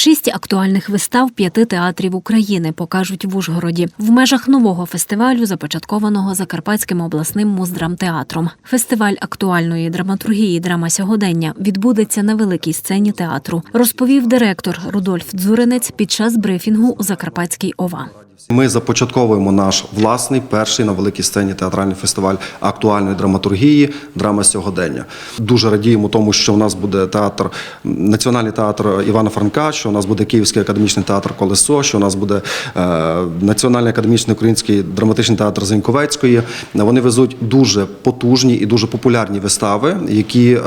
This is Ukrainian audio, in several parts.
Шість актуальних вистав п'яти театрів України покажуть в Ужгороді в межах нового фестивалю, започаткованого Закарпатським обласним муздрамтеатром. Фестиваль актуальної драматургії драма сьогодення відбудеться на великій сцені театру, розповів директор Рудольф Дзуринець під час брифінгу у Закарпатській ОВА. Ми започатковуємо наш власний перший на великій сцені театральний фестиваль актуальної драматургії Драма сьогодення. Дуже радіємо тому, що у нас буде театр, національний театр Івана Франка, що у нас буде Київський академічний театр Колесо, що у нас буде е, Національний академічний український драматичний театр Зеньковецької. Вони везуть дуже потужні і дуже популярні вистави, які е,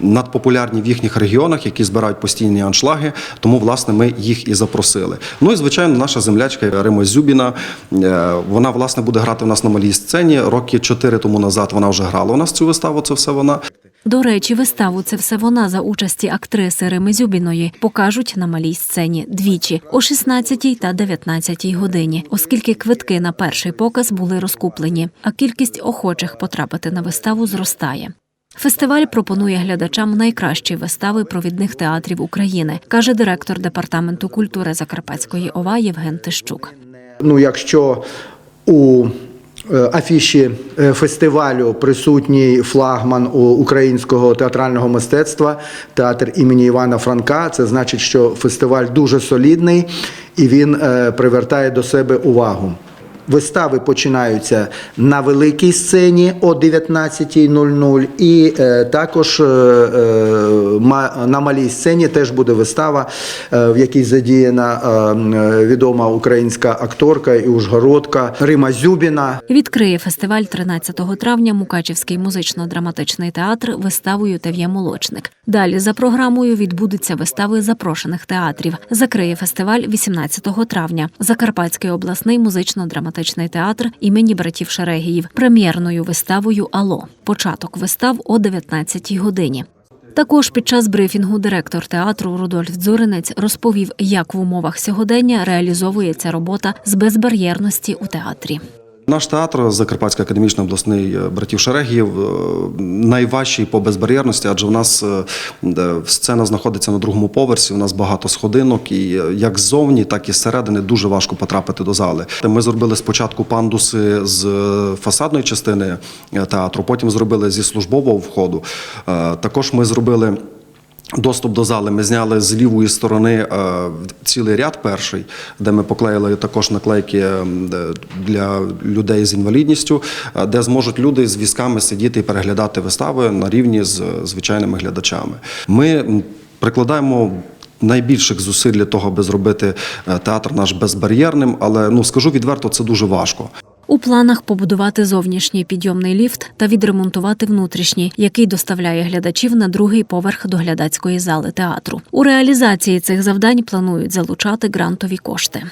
надпопулярні в їхніх регіонах, які збирають постійні аншлаги. Тому, власне, ми їх і запросили. Ну і звичайно, наша землячка Рима Зюбіна. е, Вона власне буде грати у нас на малій сцені. Роки чотири тому назад вона вже грала у нас цю виставу. Це все вона. До речі, виставу це все вона за участі актриси Рими Зюбіної покажуть на малій сцені двічі о 16 та 19 годині, оскільки квитки на перший показ були розкуплені, а кількість охочих потрапити на виставу зростає. Фестиваль пропонує глядачам найкращі вистави провідних театрів України, каже директор департаменту культури Закарпатської ОВА Євген Тищук. Ну, якщо у е, афіші е, фестивалю присутній флагман українського театрального мистецтва, театр імені Івана Франка, це значить, що фестиваль дуже солідний і він е, привертає до себе увагу. Вистави починаються на великій сцені о 19.00 і е, також е, е, ма- на малій сцені теж буде вистава, в якій задіяна відома українська акторка і ужгородка Рима Зюбіна. Відкриє фестиваль 13 травня Мукачівський музично-драматичний театр виставою Тев'є Молочник. Далі за програмою відбудуться вистави запрошених театрів. Закриє фестиваль 18 травня. Закарпатський обласний музично-драматичний театр імені братів Шерегіїв прем'єрною виставою Ало. Початок вистав о 19 годині. Також під час брифінгу директор театру Рудольф Дзуринець розповів, як в умовах сьогодення реалізовується робота з безбар'єрності у театрі. Наш театр Закарпатський академічний обласний е, братів Шерегіїв е, найважчий по безбар'єрності, адже в нас е, сцена знаходиться на другому поверсі. У нас багато сходинок, і як ззовні, так і зсередини дуже важко потрапити до зали. Ми зробили спочатку пандуси з фасадної частини театру, потім зробили зі службового входу. Також ми зробили. Доступ до зали ми зняли з лівої сторони е, цілий ряд перший, де ми поклеїли також наклейки е, для людей з інвалідністю, е, де зможуть люди з візками сидіти і переглядати вистави на рівні з звичайними глядачами. Ми прикладаємо. Найбільших зусиль для того, аби зробити театр наш безбар'єрним, але ну скажу відверто, це дуже важко. У планах побудувати зовнішній підйомний ліфт та відремонтувати внутрішній, який доставляє глядачів на другий поверх до глядацької зали театру. У реалізації цих завдань планують залучати грантові кошти.